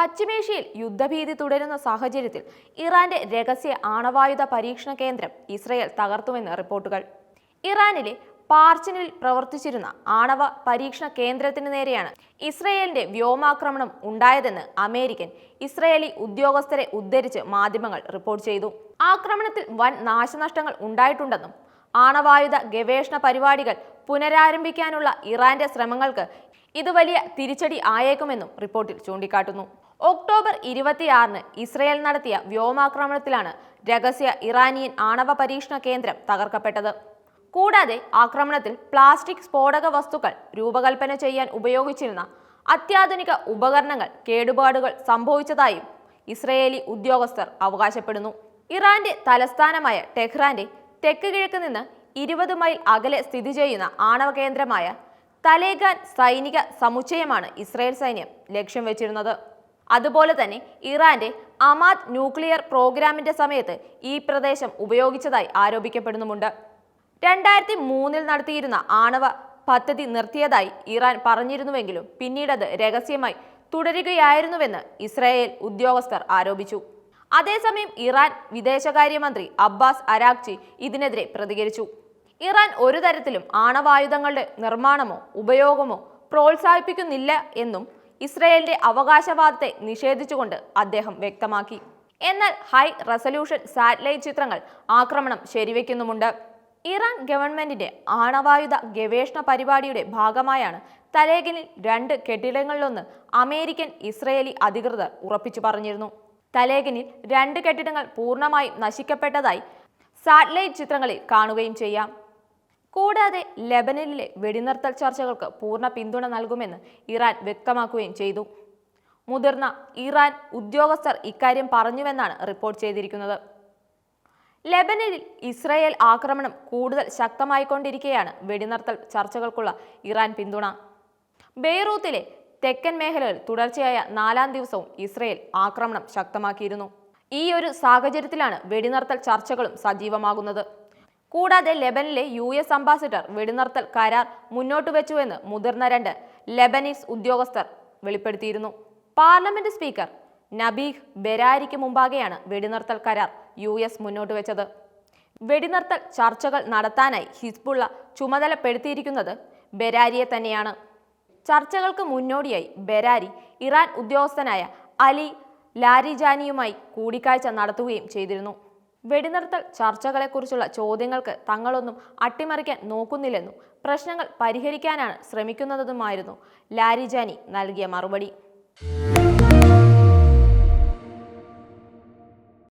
പശ്ചിമേഷ്യയിൽ യുദ്ധഭീതി തുടരുന്ന സാഹചര്യത്തിൽ ഇറാന്റെ രഹസ്യ ആണവായുധ പരീക്ഷണ കേന്ദ്രം ഇസ്രയേൽ തകർത്തുവെന്ന് റിപ്പോർട്ടുകൾ. ഇറാനിലെ പാർച്ചിനിൽ പ്രവർത്തിച്ചിരുന്ന ആണവ പരീക്ഷണ കേന്ദ്രത്തിന് നേരെയാണ് ഇസ്രയേലിന്റെ വ്യോമാക്രമണം ഉണ്ടായതെന്ന് അമേരിക്കൻ ഇസ്രയേലി ഉദ്യോഗസ്ഥരെ ഉദ്ധരിച്ച് മാധ്യമങ്ങൾ റിപ്പോർട്ട് ചെയ്തു. ആക്രമണത്തിൽ വൻ നാശനഷ്ടങ്ങൾ ഉണ്ടായിട്ടുണ്ടെന്നും ആണവായുധ ഗവേഷണ പരിപാടികൾ പുനരാരംഭിക്കാനുള്ള ഇറാന്റെ ശ്രമങ്ങൾക്ക് ഇത് വലിയ തിരിച്ചടി ആയേക്കുമെന്നും റിപ്പോർട്ടിൽ ചൂണ്ടിക്കാട്ടുന്നു. ഒക്ടോബർ ഇരുപത്തിയാറിന് ഇസ്രയേൽ നടത്തിയ വ്യോമാക്രമണത്തിലാണ് രഹസ്യ ഇറാനിയൻ ആണവ പരീക്ഷണ കേന്ദ്രം തകർക്കപ്പെട്ടത്. കൂടാതെ ആക്രമണത്തിൽ പ്ലാസ്റ്റിക് സ്ഫോടക വസ്തുക്കൾ രൂപകൽപ്പന ചെയ്യാൻ ഉപയോഗിച്ചിരുന്ന അത്യാധുനിക ഉപകരണങ്ങൾ കേടുപാടുകൾ സംഭവിച്ചതായും ഇസ്രയേലി ഉദ്യോഗസ്ഥർ അവകാശപ്പെടുന്നു. ഇറാന്റെ തലസ്ഥാനമായ ടെഹ്റാന്റെ തെക്ക് കിഴക്ക് നിന്ന് ഇരുപത് മൈൽ അകലെ സ്ഥിതി ചെയ്യുന്ന ആണവ കേന്ദ്രമായ തലേഖാൻ സൈനിക സമുച്ചയമാണ് ഇസ്രയേൽ സൈന്യം ലക്ഷ്യം വെച്ചിരുന്നത്. അതുപോലെ തന്നെ ഇറാന്റെ അമാദ് ന്യൂക്ലിയർ പ്രോഗ്രാമിന്റെ സമയത്ത് ഈ പ്രദേശം ഉപയോഗിച്ചതായി ആരോപിക്കപ്പെടുന്നുമുണ്ട്. രണ്ടായിരത്തി മൂന്നിൽ നടത്തിയിരുന്ന ആണവ പദ്ധതി നിർത്തിയതായി ഇറാൻ പറഞ്ഞിരുന്നുവെങ്കിലും അത് രഹസ്യമായി തുടരുകയായിരുന്നുവെന്ന് ഇസ്രായേൽ ഉദ്യോഗസ്ഥർ ആരോപിച്ചു. അതേസമയം ഇറാൻ വിദേശകാര്യമന്ത്രി അബ്ബാസ് അരാക്ചി ഇതിനെതിരെ പ്രതികരിച്ചു. ഇറാൻ ഒരു തരത്തിലും ആണവായുധങ്ങളുടെ നിർമ്മാണമോ ഉപയോഗമോ പ്രോത്സാഹിപ്പിക്കുന്നില്ല എന്നും ഇസ്രയേലിന്റെ അവകാശവാദത്തെ നിഷേധിച്ചുകൊണ്ട് അദ്ദേഹം വ്യക്തമാക്കി. എന്നാൽ ഹൈ റെസല്യൂഷൻ സാറ്റലൈറ്റ് ചിത്രങ്ങൾ ആക്രമണം ശരിവെക്കുന്നുമുണ്ട്. ഇറാൻ ഗവൺമെന്റിന്റെ ആണവായുധ ഗവേഷണ പരിപാടിയുടെ ഭാഗമായാണ് തലേഗനിൽ രണ്ട് കെട്ടിടങ്ങളിലൊന്ന് അമേരിക്കൻ ഇസ്രയേലി അധികൃതർ ഉറപ്പിച്ചു പറഞ്ഞിരുന്നു. തലേഗനിൽ രണ്ട് കെട്ടിടങ്ങൾ പൂർണമായും നശിക്കപ്പെട്ടതായി സാറ്റലൈറ്റ് ചിത്രങ്ങളിൽ കാണുകയും ചെയ്യാം. കൂടാതെ ലെബനനിലെ വെടിനിർത്തൽ ചർച്ചകൾക്ക് പൂർണ പിന്തുണ നൽകുമെന്ന് ഇറാൻ വ്യക്തമാക്കുകയും ചെയ്തു. മുതിർന്ന ഇറാൻ ഉദ്യോഗസ്ഥർ ഇക്കാര്യം പറഞ്ഞുവെന്നാണ് റിപ്പോർട്ട് ചെയ്തിരിക്കുന്നത്. ലെബനനിൽ ഇസ്രായേൽ ആക്രമണം കൂടുതൽ ശക്തമായിക്കൊണ്ടിരിക്കെയാണ് വെടിനിർത്തൽ ചർച്ചകൾക്കുള്ള ഇറാൻ പിന്തുണ. ബെയ്റൂത്തിലെ തെക്കൻ മേഖലയിൽ തുടർച്ചയായ നാലാം ദിവസവും ഇസ്രയേൽ ആക്രമണം ശക്തമാക്കിയിരുന്നു. ഈ ഒരു സാഹചര്യത്തിലാണ് വെടിനിർത്തൽ ചർച്ചകളും സജീവമാകുന്നത്. കൂടാതെ ലെബനിലെ യു എസ് അംബാസിഡർ വെടിനിർത്തൽ കരാർ മുന്നോട്ട് വെച്ചുവെന്ന് മുതിർന്ന രണ്ട് ലെബനീസ് ഉദ്യോഗസ്ഥർ വെളിപ്പെടുത്തിയിരുന്നു. പാർലമെന്റ് സ്പീക്കർ നബീഹ് ബെരാരിക്ക് മുമ്പാകെയാണ് വെടിനിർത്തൽ കരാർ യു എസ് മുന്നോട്ട് വെച്ചത്. വെടിനിർത്തൽ ചർച്ചകൾ നടത്താനായി ഹിസ്ബുള്ള ചുമതലപ്പെടുത്തിയിരിക്കുന്നത് ബെരാരിയെ തന്നെയാണ്. ചർച്ചകൾക്ക് മുന്നോടിയായി ബെരാരി ഇറാൻ ഉദ്യോഗസ്ഥനായ അലി ലാരിജാനിയുമായി കൂടിക്കാഴ്ച നടത്തുകയും ചെയ്തിരുന്നു. വെടിനിർത്തൽ ചർച്ചകളെക്കുറിച്ചുള്ള ചോദ്യങ്ങൾക്ക് തങ്ങളൊന്നും അട്ടിമറിക്കാൻ നോക്കുന്നില്ലെന്നും പ്രശ്നങ്ങൾ പരിഹരിക്കാനാണ് ശ്രമിക്കുന്നതെന്നുമായിരുന്നു ലാരിജാനി നൽകിയ മറുപടി.